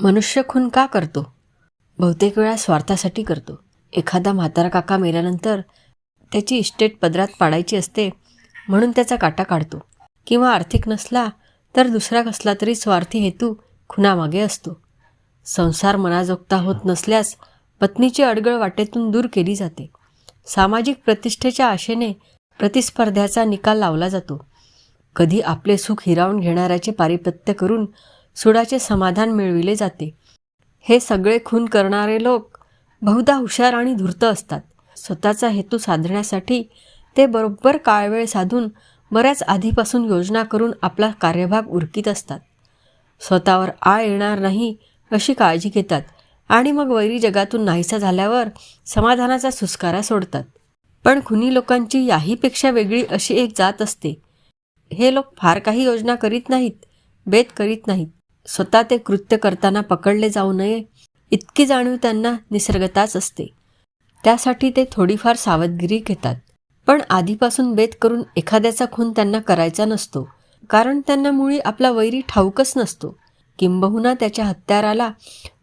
मनुष्य खून का करतो? बहुतेक वेळा स्वार्थासाठी करतो. एखादा म्हातारा काका मेल्यानंतर त्याची इस्टेट पदरात पाडायची असते म्हणून त्याचा काटा काढतो. किंवा आर्थिक नसला तर दुसरा कसला तरी स्वार्थी हेतू खुनामागे असतो. संसार मनाजोगता होत नसल्यास पत्नीची अडगळ वाटेतून दूर केली जाते. सामाजिक प्रतिष्ठेच्या आशेने प्रतिस्पर्ध्याचा निकाल लावला जातो. कधी आपले सुख हिरावून घेणाऱ्याचे पारिपत्य करून सुडाचे समाधान मिळविले जाते. हे सगळे खून करणारे लोक बहुधा हुशार आणि धूर्त असतात. स्वतःचा हेतू साधण्यासाठी ते बरोबर काळवेळ साधून बऱ्याच आधीपासून योजना करून आपला कार्यभाग उरकीत असतात. स्वतःवर आळ येणार नाही अशी काळजी घेतात आणि मग वैरी जगातून नाहीसा झाल्यावर समाधानाचा सुस्कारा सोडतात. पण खुनी लोकांची याहीपेक्षा वेगळी अशी एक जात असते. हे लोक फार काही योजना करीत नाहीत बेत करीत नाहीत. स्वतः ते कृत्य करताना पकडले जाऊ नये इतकी जाणीव त्यांना निसर्गताच असते. त्यासाठी ते थोडीफार सावधगिरी घेतात. पण आधीपासून बेत करून एखाद्याचा खून त्यांना करायचा नसतो कारण त्यांना मुळी आपला वैरी ठाऊकच नसतो. किंबहुना त्याच्या हत्याराला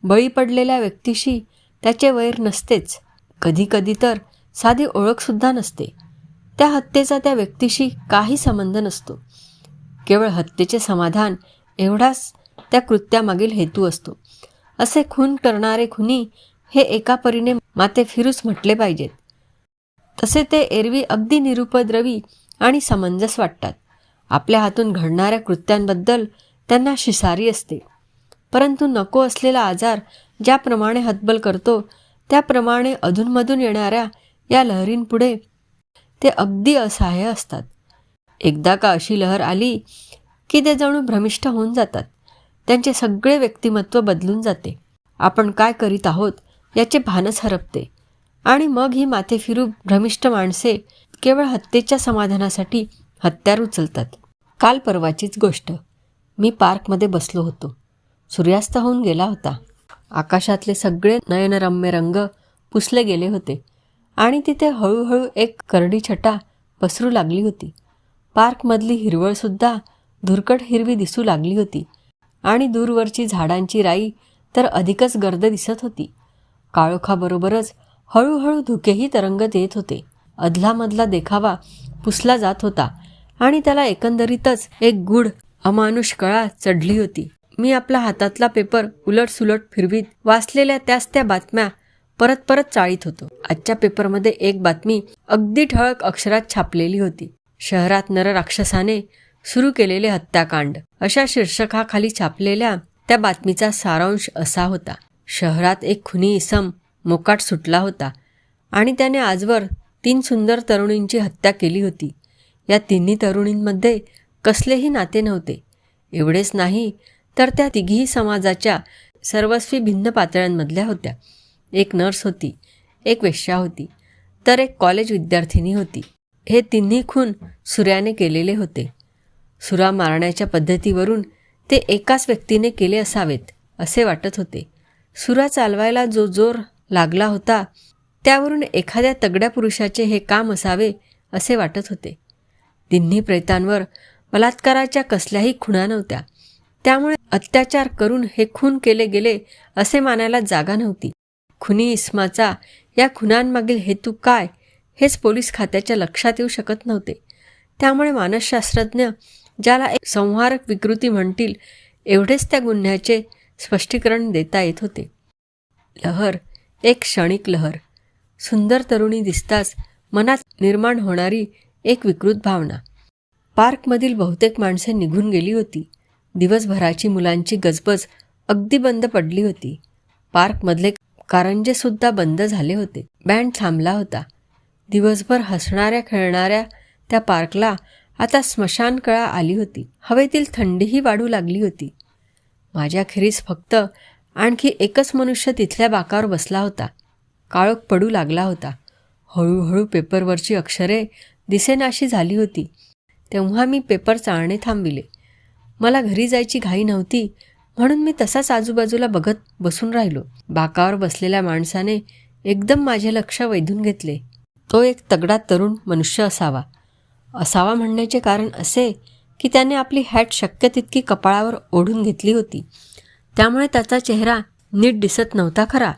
बळी पडलेल्या व्यक्तीशी त्याचे वैर नसतेच. कधीकधी तर साधी ओळखसुद्धा नसते. त्या हत्येचा त्या व्यक्तीशी काही संबंध नसतो. केवळ हत्येचे समाधान एवढाच त्या कृत्यामागील हेतू असतो. असे खून करणारे खुनी हे एका परीने माते फिरूस म्हटले पाहिजेत. तसे ते एरवी अगदी निरुपद्रवी आणि समंजस वाटतात. आपल्या हातून घडणाऱ्या कृत्यांबद्दल त्यांना शिसारी असते. परंतु नको असलेला आजार ज्याप्रमाणे हतबल करतो त्याप्रमाणे अधूनमधून येणाऱ्या या लहरींपुढे ते अगदी असहाय्य असतात. एकदा का अशी लहर आली की ते जणू भ्रमिष्ठ होऊन जातात. त्यांचे सगळे व्यक्तिमत्व बदलून जाते. आपण काय करीत आहोत याचे भानच हरपते. आणि मग ही माथे फिरू भ्रमिष्ठ माणसे केवळ हत्येच्या समाधानासाठी हत्यार उचलतात. काल परवाचीच गोष्ट. मी पार्कमध्ये बसलो होतो. सूर्यास्त होऊन गेला होता. आकाशातले सगळे नयनरम्य रंग पुसले गेले होते. आणि तिथे हळूहळू एक करडी छटा पसरू लागली होती. पार्कमधली हिरवळसुद्धा धुरकट हिरवी दिसू लागली होती. आणि दूरवरची झाडांची राई तर अधिकच गर्द दिसत होती. काळोखाबरोबरच हळूहळू धुकेही तरंगत येत होते. अधलामधला देखावा पुसला जात होता आणि त्याला एकंदरीतच एक गूढ अमानुष कळा चढली होती. मी आपला हातातला पेपर उलट सुलट फिरवीत वाचलेल्या त्याच त्या बातम्या परत परत चाळीत होतो. आजच्या पेपरमध्ये एक बातमी अगदी ठळक अक्षरात छापलेली होती. शहरात नरराक्षसाने सुरू केलेले हत्याकांड. अशा शीर्षकाखाली छापलेल्या त्या बातमीचा सारांश असा होता. शहरात एक खुनी इसम मोकाट सुटला होता आणि त्याने आजवर तीन सुंदर तरुणींची हत्या केली होती. या तिन्ही तरुणींमध्ये कसलेही नाते नव्हते. एवढेच नाही तर त्या तिघीही समाजाच्या सर्वस्वी भिन्न पातळ्यांमधल्या होत्या. एक नर्स होती एक वेश्या होती तर एक कॉलेज विद्यार्थिनी होती. हे तिन्ही खून सूर्याने केलेले होते. सुरा मारण्याच्या पद्धतीवरून ते एकाच व्यक्तीने केले असावेत असे वाटत होते. सुरा चालवायला जो जोर लागला होता त्यावरून एखाद्या तगड्या पुरुषाचे हे काम असावे असे वाटत होते. तिन्ही प्रेतांवर बलात्काराच्या कसल्याही खुणा नव्हत्या. त्यामुळे अत्याचार करून हे खून केले गेले असे मानायला जागा नव्हती. खुनी इस्माचा या खुनांमागील हेतू काय हेच पोलीस खात्याच्या लक्षात येऊ शकत नव्हते. त्यामुळे मानसशास्त्रज्ञ ज्याला एक संहारक विकृती म्हणतील एवढेच त्या गुन्ह्याचे स्पष्टीकरण देता येत होते. लहर एक क्षणिक लहर. सुंदर तरुणी दिसताच मनात निर्माण होणारी एक विकृत भावना. पार्कमधील बहुतेक माणसे निघून गेली होती. दिवसभराची मुलांची गजबज अगदी बंद पडली होती. पार्कमधले कारंजेसुद्धा बंद झाले होते. बँड थांबला होता. दिवसभर हसणाऱ्या खेळणाऱ्या त्या पार्कला आता स्मशानकळा आली होती. हवेतील थंडीही वाढू लागली होती. माझ्याखेरीज फक्त आणखी एकच मनुष्य तिथल्या बाकावर बसला होता. काळोख पडू लागला होता. हळूहळू पेपरवरची अक्षरे दिसेनाशी झाली होती. तेव्हा मी पेपर चाळणे थांबविले. मला घरी जायची घाई नव्हती म्हणून मी तसाच आजूबाजूला बघत बसून राहिलो. बाकावर बसलेल्या माणसाने एकदम माझे लक्ष वेधून घेतले. तो एक तगडा तरुण मनुष्य असावा. असावा म्हणण्याचे कारण असे की त्याने आपली हॅट शक्य तितकी कपाळावर ओढून घेतली होती. त्यामुळे त्याचा चेहरा नीट दिसत नव्हता खरा.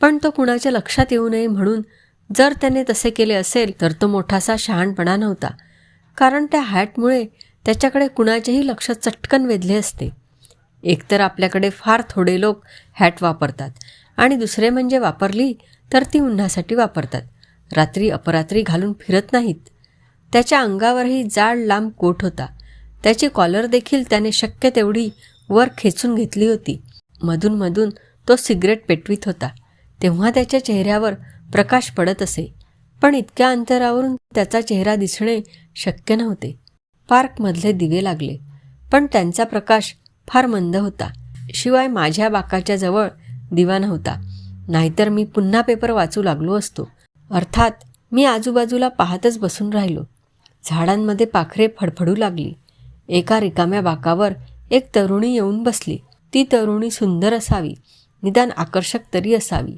पण तो कुणाच्या लक्षात येऊ नये म्हणून जर त्याने तसे केले असेल तर तो मोठासा शहाणपणा नव्हता. कारण त्या हॅटमुळे त्याच्याकडे कुणाचेही लक्ष चटकन वेधले असते. एकतर आपल्याकडे फार थोडे लोक हॅट वापरतात आणि दुसरे म्हणजे वापरली तर ती उन्हासाठी वापरतात. रात्री अपरात्री घालून फिरत नाहीत. त्याच्या अंगावरही जाड लांब कोट होता. त्याची कॉलर देखील त्याने शक्य तेवढी वर खेचून घेतली होती. मधून मधून तो सिगरेट पेटवीत होता. तेव्हा त्याच्या चेहऱ्यावर प्रकाश पडत असे. पण इतक्या अंतरावरून त्याचा चेहरा दिसणे शक्य नव्हते. पार्कमधले दिवे लागले. पण त्यांचा प्रकाश फार मंद होता. शिवाय माझ्या बाकाच्या जवळ दिवा नव्हता. नाहीतर मी पुन्हा पेपर वाचू लागलो असतो. अर्थात मी आजूबाजूला पाहतच बसून राहिलो. झाडांमध्ये पाखरे फडफडू लागली. एका रिकाम्या बाकावर एक तरुणी येऊन बसली. ती तरुणी सुंदर असावी निदान आकर्षक तरी असावी.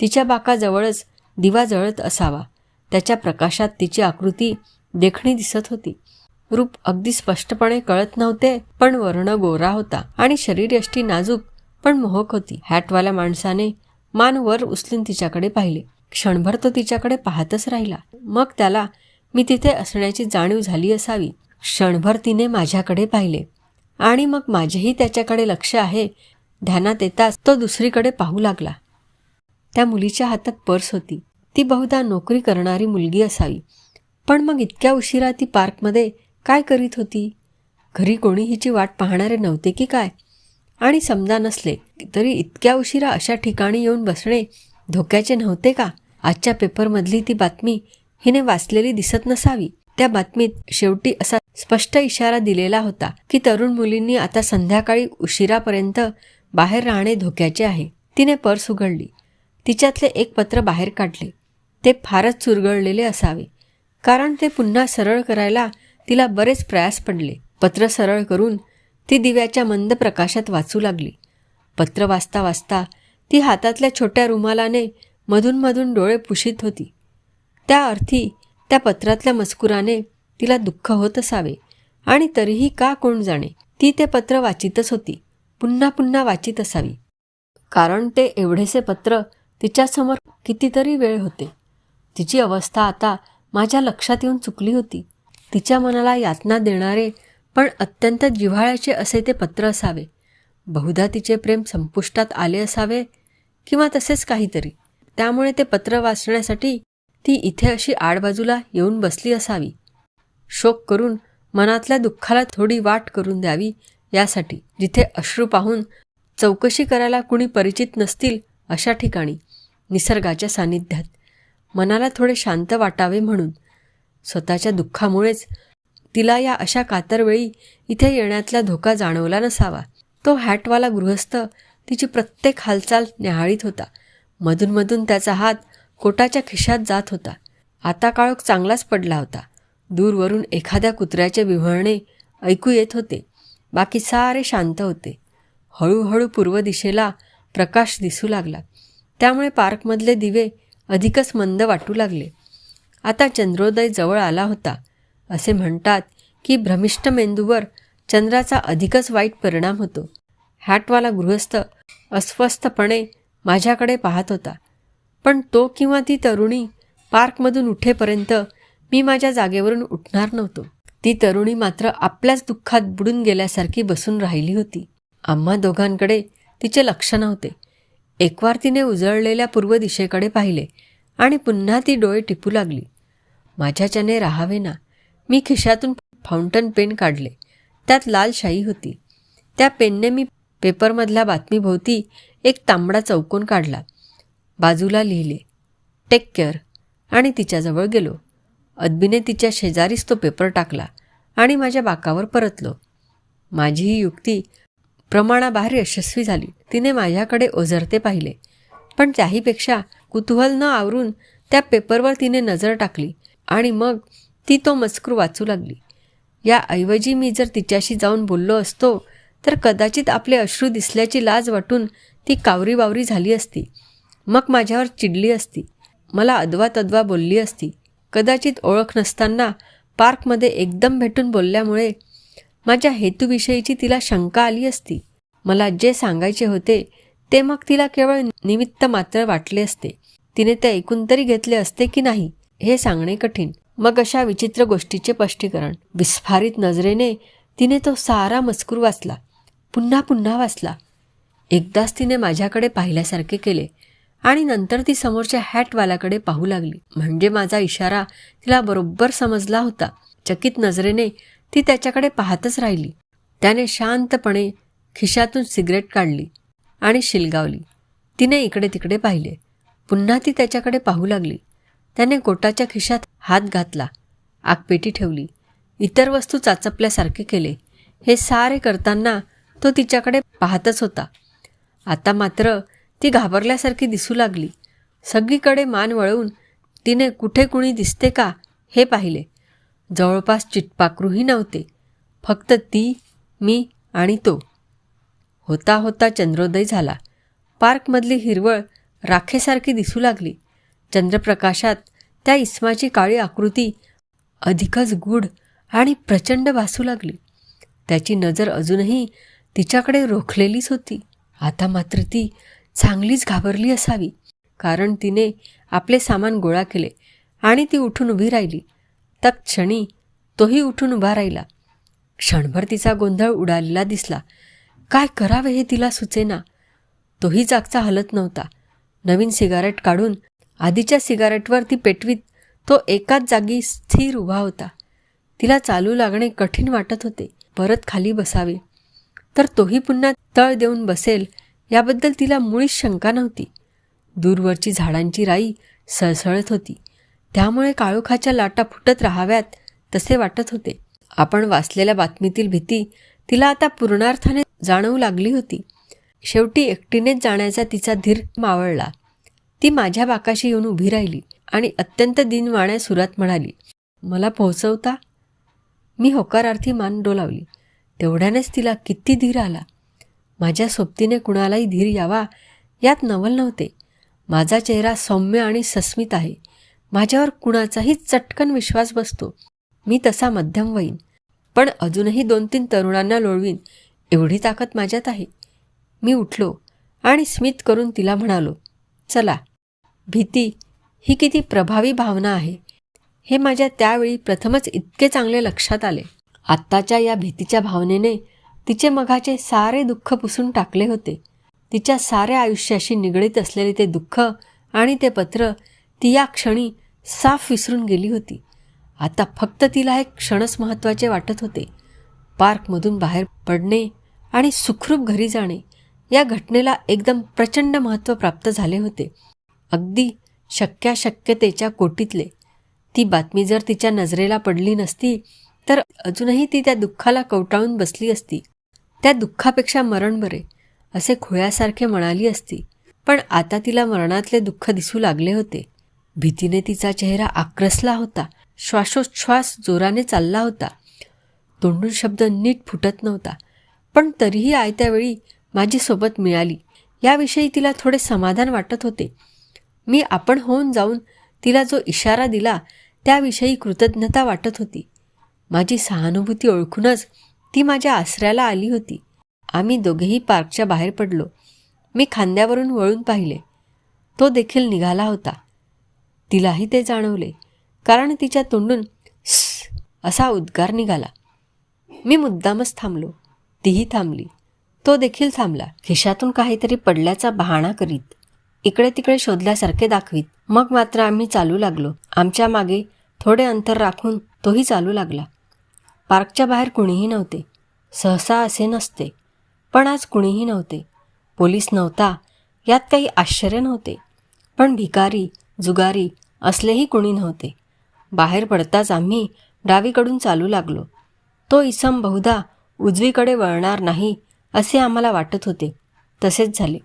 तिच्या बाकाजवळच दिवा जळत असावा. त्याच्या प्रकाशात तिची आकृती देखणी दिसत होती. रूप अगदी स्पष्टपणे कळत नव्हते पण वर्ण गोरा होता आणि शरीरयष्टी नाजूक पण मोहक होती. हॅटवाल्या माणसाने मान वर उचलून तिच्याकडे पाहिले. क्षणभर तो तिच्याकडे पाहतच राहिला. मग त्याला मी तिथे असण्याची जाणीव झाली असावी. क्षणभर तिने माझ्याकडे पाहिले. आणि मग माझेही त्याच्याकडे लक्ष आहे. ध्यानात येताच तो दुसरीकडे पाहू लागला. त्या मुलीच्या हातात पर्स होती. ती बहुधा नोकरी करणारी मुलगी असावी. पण मग इतक्या उशिरा ती पार्कमध्ये काय करीत होती? घरी कोणी हिची वाट पाहणारे नव्हते की काय? आणि समजा नसले तरी इतक्या उशिरा अशा ठिकाणी येऊन बसणे धोक्याचे नव्हते का? आजच्या पेपरमधली ती बातमी हिने वाचलेली दिसत नसावी. त्या बातमीत शेवटी असा स्पष्ट इशारा दिलेला होता की तरुण मुलींनी आता संध्याकाळी उशिरापर्यंत बाहेर राहणे धोक्याचे आहे. तिने पर्स उघडली. तिच्यातले एक पत्र बाहेर काढले. ते फारच चुरगळलेले असावे. कारण ते पुन्हा सरळ करायला तिला बरेच प्रयास पडले. पत्र सरळ करून ती दिव्याच्या मंद प्रकाशात वाचू लागली. पत्र वाचता वाचता ती हातातल्या छोट्या रुमालाने मधूनमधून डोळे पुशीत होती. त्या अर्थी त्या पत्रातल्या मजकुराने तिला दुःख होत असावे. आणि तरीही का कोण जाणे? ती ते पत्र वाचितच होती. पुन्हा पुन्हा वाचित असावी. कारण ते एवढेसे पत्र तिच्यासमोर कितीतरी वेळ होते. तिची अवस्था आता माझ्या लक्षात येऊन चुकली होती. तिच्या मनाला यातना देणारे पण अत्यंत जिव्हाळ्याचे असे ते पत्र असावे. बहुधा तिचे प्रेम संपुष्टात आले असावे किंवा तसेच काहीतरी. त्यामुळे ते पत्र वाचण्यासाठी ती इथे अशी आडबाजूला येऊन बसली असावी. शोक करून मनातल्या दुःखाला थोडी वाट करून द्यावी यासाठी जिथे अश्रू पाहून चौकशी करायला कुणी परिचित नसतील अशा ठिकाणी निसर्गाच्या सान्निध्यात. मनाला थोडे शांत वाटावे म्हणून. स्वतःच्या दुःखामुळेच तिला या अशा कातरवेळी इथे येण्यातला धोका जाणवला नसावा. तो हॅटवाला गृहस्थ तिची प्रत्येक हालचाल न्याहाळीत होता. मधूनमधून त्याचा हात कोटाच्या खिशात जात होता. आता काळोख चांगलाच पडला होता. दूरवरून एखाद्या कुत्र्याचे विव्हळणे ऐकू येत होते. बाकी सारे शांत होते. हळूहळू पूर्व दिशेला प्रकाश दिसू लागला. त्यामुळे पार्कमधले दिवे अधिकच मंद वाटू लागले. आता चंद्रोदय जवळ आला होता. असे म्हणतात की भ्रमिष्ट मेंदूवर चंद्राचा अधिकच वाईट परिणाम होतो. हॅटवाला गृहस्थ अस्वस्थपणे माझ्याकडे पाहत होता. पण तो किंवा ती तरुणी पार्कमधून उठेपर्यंत मी माझ्या जागेवरून उठणार नव्हतो. ती तरुणी मात्र आपल्याच दुःखात बुडून गेल्यासारखी बसून राहिली होती. आम्हा दोघांकडे तिचे लक्ष नव्हते. एकवार तिने उजळलेल्या पूर्व दिशेकडे पाहिले आणि पुन्हा ती डोळे टिपू लागली. माझ्याच्याने राहावे ना मी खिशातून फाउंटन पेन काढले. त्यात लाल शाई होती. त्या पेनने मी पेपरमधल्या बातमीभोवती एक तांबडा चौकोन काढला. बाजूला लिहिले. Take care. आणि तिच्याजवळ गेलो. अदबीने तिच्या शेजारीच तो पेपर टाकला आणि माझ्या बाकावर परतलो. माझी ही युक्ती प्रमाणाबाहेर यशस्वी झाली. तिने माझ्याकडे ओझरते पाहिले. पण त्याहीपेक्षा कुतूहल न आवरून त्या पेपरवर तिने नजर टाकली आणि मग ती तो मजकूर वाचू लागली. याऐवजी मी जर तिच्याशी जाऊन बोललो असतो तर कदाचित आपले अश्रू दिसल्याची लाज वाटून ती कावरी बावरी झाली असती. मग माझ्यावर चिडली असती. मला अदवा तद्वा बोलली असती. कदाचित ओळख नसताना पार्कमध्ये एकदम भेटून बोलल्यामुळे माझ्या हेतूविषयीची तिला शंका आली असती. मला जे सांगायचे होते ते मग तिला केवळ निमित्त मात्र वाटले असते. तिने ते ऐकून तरी घेतले असते की नाही हे सांगणे कठीण. मग अशा विचित्र गोष्टीचे स्पष्टीकरण. विस्फारित नजरेने तिने तो सारा मजकूर वाचला. पुन्हा पुन्हा वाचला. एकदाच तिने माझ्याकडे पाहिल्यासारखे केले. आणि नंतर ती समोरच्या हॅटवाल्याकडे पाहू लागली. म्हणजे माझा इशारा तिला बरोबर समजला होता. चकित नजरेने ती त्याच्याकडे पाहतच राहिली. त्याने शांतपणे खिशातून सिगरेट काढली आणि शिलगावली. तिने इकडे तिकडे पाहिले. पुन्हा ती त्याच्याकडे पाहू लागली. त्याने कोटाच्या खिशात हात घातला. आगपेटी ठेवली. इतर वस्तू चाचपल्यासारखे केले. हे सारे करताना तो तिच्याकडे पाहतच होता. आता मात्र ती घाबरल्यासारखी दिसू लागली. सगळीकडे मान वळवून तिने कुठे कुणी दिसते का हे पाहिले. जवळपास चिटपाकरूही नव्हते. फक्त ती मी आणि तो. होता होता चंद्रोदय झाला. पार्कमधली हिरवळ राखेसारखी दिसू लागली. चंद्रप्रकाशात त्या इस्माची काळी आकृती अधिकच गूढ आणि प्रचंड भासू लागली. त्याची नजर अजूनही तिच्याकडे रोखलेलीच होती. आता मात्र ती चांगलीच घाबरली असावी कारण तिने आपले सामान गोळा केले आणि ती उठून उभी राहिली. तत्क्षणी तोही उठून उभा राहिला. क्षणभर तिचा गोंधळ उडालेला दिसला. काय करावे हे तिला सुचेना तोही जागचा हलत नव्हता. नवीन सिगारेट काढून आधीच्या सिगारेटवर ती पेटवीत तो एकाच जागी स्थिर उभा होता. तिला चालू लागणे कठीण वाटत होते. परत खाली बसावे. तर तोही पुन्हा तळ देऊन बसेल याबद्दल तिला मुळीच शंका नव्हती. दूरवरची झाडांची राई सळसळत होती. त्यामुळे काळोखाच्या लाटा फुटत राहाव्यात तसे वाटत होते. आपण वाचलेल्या बातमीतील भीती तिला आता पूर्णार्थाने जाणवू लागली होती. शेवटी एकटीनेच जाण्याचा तिचा धीर मावळला. ती माझ्या बाकाशी येऊन उभी राहिली आणि अत्यंत दिनवाण्या सुरात म्हणाली मला पोहोचवता? मी होकारार्थी मान डोलावली. तेवढ्यानेच तिला किती धीर आला. माझ्या सोबतीने कुणालाही धीर यावा यात नवल नव्हते. माझा चेहरा सौम्य आणि सस्मित आहे. माझ्यावर कुणाचाही चटकन विश्वास बसतो. मी तसा मध्यम होईन पण अजूनही दोन तीन तरुणांना लोळवीन एवढी ताकद माझ्यात आहे. मी उठलो आणि स्मित करून तिला म्हणालो चला भीती ही किती प्रभावी भावना आहे. हे माझ्या त्यावेळी प्रथमच इतके चांगले लक्षात आले. आत्ताच्या या भीतीच्या भावनेने तिचे मघाचे सारे दुःख पुसून टाकले होते. तिच्या साऱ्या आयुष्याशी निगडीत असलेले ते दुःख आणि ते पत्र ती या क्षणी साफ विसरून गेली होती. आता फक्त तिला एक क्षणच महत्त्वाचे वाटत होते. पार्कमधून बाहेर पडणे आणि सुखरूप घरी जाणे या घटनेला एकदम प्रचंड महत्त्व प्राप्त झाले होते. अगदी शक्याशक्यतेच्या कोटीतले. ती बातमी जर तिच्या नजरेला पडली नसती तर अजूनही ती त्या दुःखाला कवटाळून बसली असती. त्या दुःखापेक्षा मरण बरे असे खोळ्यासारखे म्हणाली असती. पण आता तिला मरणातले दुःख दिसू लागले होते. भीतीने तिचा चेहरा आक्रसला होता. श्वासोच्छ्वास जोराने चालला होता. तोंडून शब्द नीट फुटत नव्हता. पण तरीही आयत्या वेळी माझी सोबत मिळाली. याविषयी तिला थोडे समाधान वाटत होते. मी आपण होऊन जाऊन तिला जो इशारा दिला त्याविषयी कृतज्ञता वाटत होती. माझी सहानुभूती ओळखूनच ती माझ्या आसऱ्याला आली होती. आम्ही दोघेही पार्कच्या बाहेर पडलो. मी खांद्यावरून वळून पाहिले. तो देखील निघाला होता. तिलाही ते जाणवले कारण तिच्या तोंडून असा उद्गार निघाला. मी मुद्दामच थांबलो. तीही थांबली. तो देखील थांबला. खिशातून काहीतरी पडल्याचा बहाणा करीत. इकडे तिकडे शोधल्यासारखे दाखवीत. मग मात्र आम्ही चालू लागलो. आमच्या मागे थोडे अंतर राखून तोही चालू लागला. पार्कच्या बाहेर कुणीही नव्हते. सहसा असे नसते. पण आज कुणीही नव्हते. पोलीस नव्हता. यात काही आश्चर्य नव्हते. पण भिकारी जुगारी असलेही कुणी नव्हते. बाहेर पडताच आम्ही डावीकडून चालू लागलो. तो इसम बहुधा उजवीकडे वळणार नाही असे आम्हाला वाटत होते. तसेच झाले.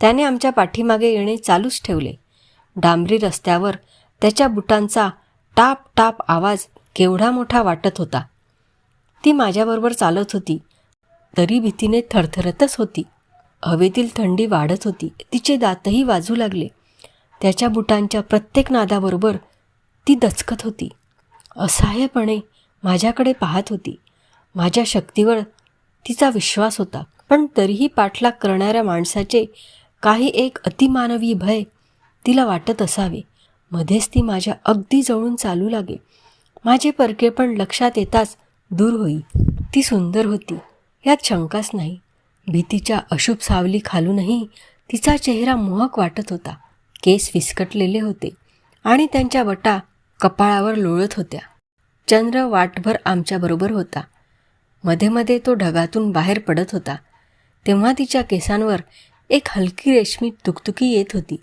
त्याने आमच्या पाठीमागे येणे चालूच ठेवले. डांबरी रस्त्यावर त्याच्या बुटांचा टाप टाप आवाज केवढा मोठा वाटत होता. ती माझ्याबरोबर चालत होती. तरी भीतीने थरथरतच होती. हवेतील थंडी वाढत होती. तिचे दातही वाजू लागले. त्याच्या बुटांच्या प्रत्येक नादाबरोबर ती दचकत होती. असहाय्यपणे माझ्याकडे पाहत होती. माझ्या शक्तीवर तिचा विश्वास होता. पण तरीही पाठलाग करणाऱ्या माणसाचे काही एक अतिमानवी भय तिला वाटत असावे. मध्येच ती माझ्या अगदी जवळून चालू लागे. माझे परकेपण लक्षात येताच दूर होई. ती सुंदर होती. यात शंकाच नाही. भीतीच्या अशुभ सावली खालूनही तिचा चेहरा मोहक वाटत होता. केस विस्कटलेले होते आणि त्यांच्या वटा कपाळावर लोळत होत्या. चंद्र वाटभर आमच्याबरोबर होता. मध्ये मध्ये तो ढगातून बाहेर पडत होता. तेव्हा तिच्या केसांवर एक हलकी रेशमी तुकतुकी येत होती.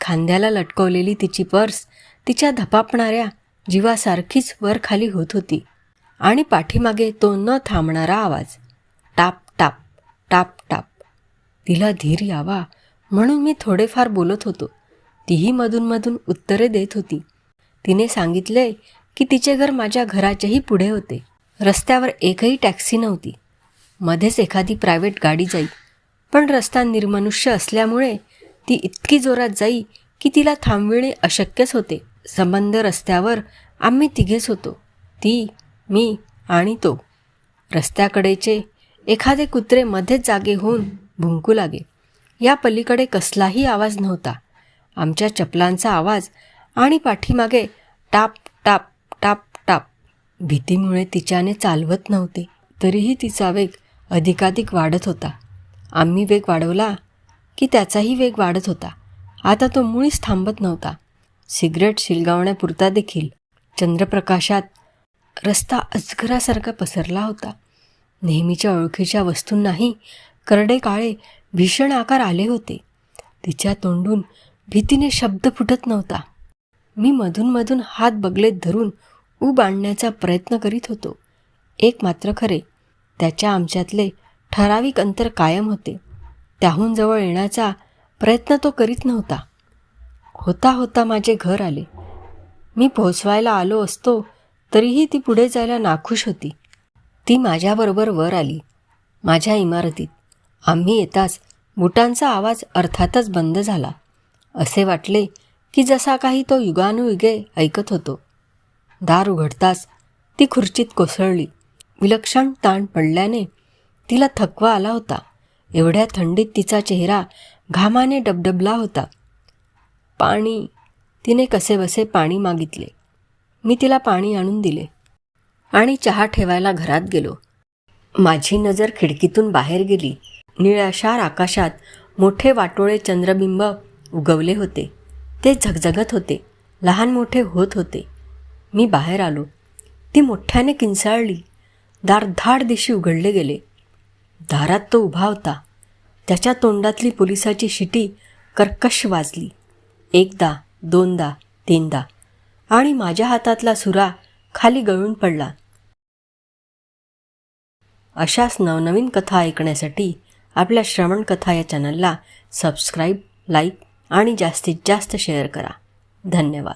खांद्याला लटकवलेली तिची पर्स तिच्या धपापणाऱ्या जीवासारखीच वर खाली होत होती. आणि पाठीमागे तो न थांबणारा आवाज. टाप टाप टाप टाप. तिला धीर यावा म्हणून मी थोडेफार बोलत होतो. तीही मधूनमधून उत्तरे देत होती. तिने सांगितले की तिचे घर माझ्या घराच्याही पुढे होते. रस्त्यावर एकही टॅक्सी नव्हती. मध्येच एखादी प्रायव्हेट गाडी जाई. पण रस्ता निर्मनुष्य असल्यामुळे ती इतकी जोरात जाई की तिला थांबविणे अशक्यच होते. संबंध रस्त्यावर आम्ही तिघेच होतो. ती मी आणि तो रस्त्याकडेचे एखादे कुत्रे मध्येच जागे होऊन भुंकू लागे. या पलीकडे कसलाही आवाज नव्हता. आमच्या चपलांचा आवाज आणि पाठीमागे टाप टाप टाप टाप भीतीमुळे तिच्याने चालवत नव्हते. तरीही तिचा वेग अधिकाधिक वाढत होता. आम्ही वेग वाढवला की त्याचाही वेग वाढत होता. आता तो मुळीच थांबत नव्हता. सिगरेट शिलगावण्यापुरता देखील चंद्रप्रकाशात रस्ता अजगरासारखा पसरला होता. नेहमीच्या ओळखीच्या वस्तूंनाही करडे काळे भीषण आकार आले होते. तिच्या तोंडून भीतीने शब्द फुटत नव्हता. मी मधूनमधून हात बगलेत धरून ऊब आणण्याचा प्रयत्न करीत होतो. एक मात्र खरे त्याच्या आमच्यातले ठराविक अंतर कायम होते. त्याहून जवळ येण्याचा प्रयत्न तो करीत नव्हता. होता होता माझे घर आले. मी पोहोचवायला आलो असतो तरीही ती पुढे जायला नाखुश होती. ती माझ्याबरोबर वर आली. माझ्या इमारतीत. आम्ही येताच बुटांचा आवाज अर्थातच बंद झाला. असे वाटले की जसा काही तो युगानुयुगे ऐकत होतो. दार उघडताच ती खुर्चीत कोसळली. विलक्षण ताण पडल्याने तिला थकवा आला होता. एवढ्या थंडीत तिचा चेहरा घामाने डबडबला होता. पाणी. तिने कसेबसे पाणी मागितले. मी तिला पाणी आणून दिले. आणि चहा ठेवायला घरात गेलो. माझी नजर खिडकीतून बाहेर गेली. निळाशार आकाशात मोठे वाटोळे चंद्रबिंब उगवले होते. ते झगझगत होते. लहान मोठे होत होते. मी बाहेर आलो. ती मोठ्याने किंचाळली. दार धाड दिशी उघडले गेले. दारात तो उभा होता. त्याच्या तोंडातली पोलिसाची शिटी कर्कश वाजली. एकदा दोनदा तीनदा. आणि माझ्या हातातला सुरा खाली गळून पडला. अशाच नवनवीन कथा ऐकण्यासाठी आपल्या श्रवण कथा या चॅनलला सबस्क्राईब लाईक आणि जास्तीत जास्त शेअर करा. धन्यवाद.